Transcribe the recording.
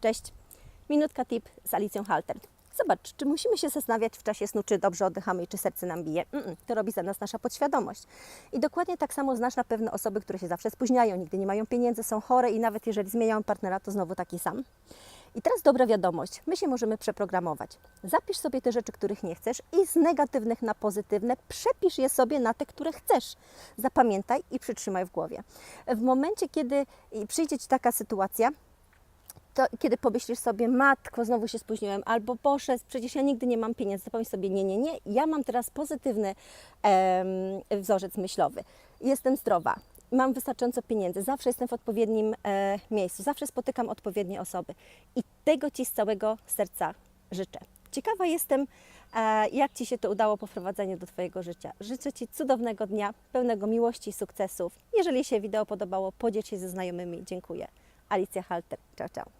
Cześć. Minutka tip z Alicją Halter. Zobacz, czy musimy się zastanawiać w czasie snu, czy dobrze oddychamy i czy serce nam bije. Mm-mm, to robi za nas nasza podświadomość. I dokładnie tak samo znasz na pewno osoby, które się zawsze spóźniają, nigdy nie mają pieniędzy, są chore i nawet jeżeli zmieniają partnera, to znowu taki sam. I teraz dobra wiadomość, my się możemy przeprogramować. Zapisz sobie te rzeczy, których nie chcesz i z negatywnych na pozytywne przepisz je sobie na te, które chcesz. Zapamiętaj i przytrzymaj w głowie. W momencie, kiedy przyjdzie Ci taka sytuacja, to kiedy pomyślisz sobie, matko, znowu się spóźniłem, albo Boże, przecież ja nigdy nie mam pieniędzy, to pomyśl sobie, nie, nie, nie, ja mam teraz pozytywny em, wzorzec myślowy. Jestem zdrowa, mam wystarczająco pieniędzy, zawsze jestem w odpowiednim e, miejscu, zawsze spotykam odpowiednie osoby i tego Ci z całego serca życzę. Ciekawa jestem, e, jak Ci się to udało po wprowadzeniu do Twojego życia. Życzę Ci cudownego dnia, pełnego miłości i sukcesów. Jeżeli się wideo podobało, podziel się ze znajomymi. Dziękuję. Alicja Halter. Ciao, ciao.